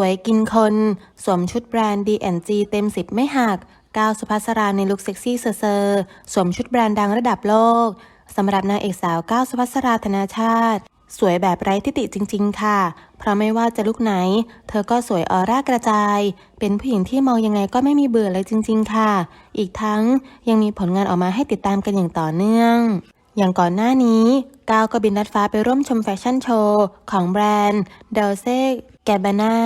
วยกินคน สวมชุดแบรนด์ D&G เต็ม 10 ไม่หักก้าวสุภัสราในลุคเซ็กซี่เซอร์สวมชุดแบรนด์ดังระดับโลกสำหรับนางเอกสาวก้าวสุภัสราธนาชาติ สวยแบบไร้ทิฏฐิจริง ๆ ค่ะ เพราะไม่ว่าจะลุกไหน เธอก็สวยออร่ากระจาย เป็นผู้หญิงที่มองยังไงก็ไม่มีเบื่อเลยจริง ๆ ค่ะ อีกทั้งยังมีผลงานออกมาให้ติดตามกันอย่างต่อเนื่อง อย่างก่อนหน้านี้ก้าวก็บินลัดฟ้าไปร่วมชมแฟชั่นโชว์ของแบรนด์เดลเซแกบานา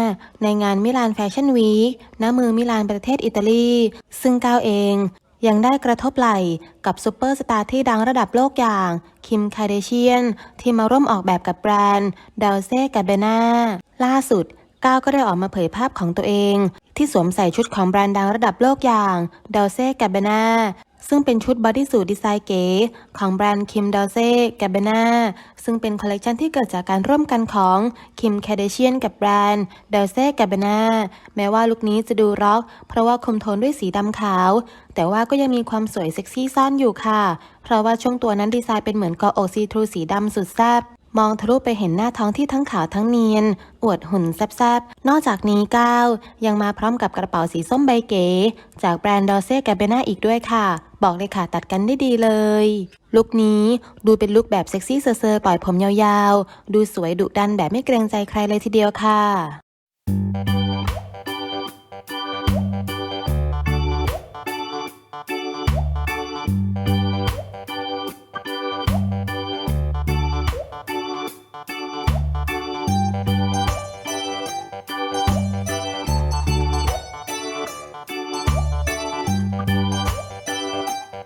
ในงานมิลานแฟชั่นวีคณเมืองมิลานประเทศอิตาลี ซึ่งก้าวเองยังได้กระทบไหล่กับซูเปอร์สตาร์ที่ดังระดับโลกอย่าง คิมคาเดเชียน ที่มาร่วมออกแบบกับแบรนด์เดลเซแกบนาล่าสุดก้าวก็ได้ออกมาเผยภาพของตัวเอง ที่สวมใส่ชุดของแบรนด์ดังระดับโลกอย่างเดลเซ่ก b บ a นา ซึ่งเป็นชุดบอดี้สูทดีไซน์เก๋ของแบรนด์คิมเดลเซ่ก b บ a นาซึ่งเป็นคอลเลกชันที่เกิดจากการร่วมกันของคิมคาเดเชียนกับแบรนด์ดลเซ่ก b บ a นาแม้ว่าลุคนี้จะดูร็อก เพราะว่าคุมโทนด้วยสีดำขาว แต่ว่าก็ยังมีความสวยเซ็กซี่ซ่อนอยู่ค่ะ เพราะว่าช่วงตัวนั้นดีไซน์เป็นเหมือนกออกซีทรูสีดำสุดแซ่บมองทะลุไปเห็นหน้าท้องที่ทั้งขาวทั้งเนียน อวดหุ่นแซ่บๆ นอกจากนี้ก้าวยังมาพร้อมกับกระเป๋าสีส้มใบเก๋ จากแบรนด์ดอเซ่แกเบนาอีกด้วยค่ะบอกเลยค่ะตัดกันได้ดีเลย ลุคนี้ดูเป็นลุคแบบเซ็กซี่เซอร์ๆปล่อยผมยาวๆ ดูสวยดุดันแบบไม่เกรงใจใครเลยทีเดียวค่ะ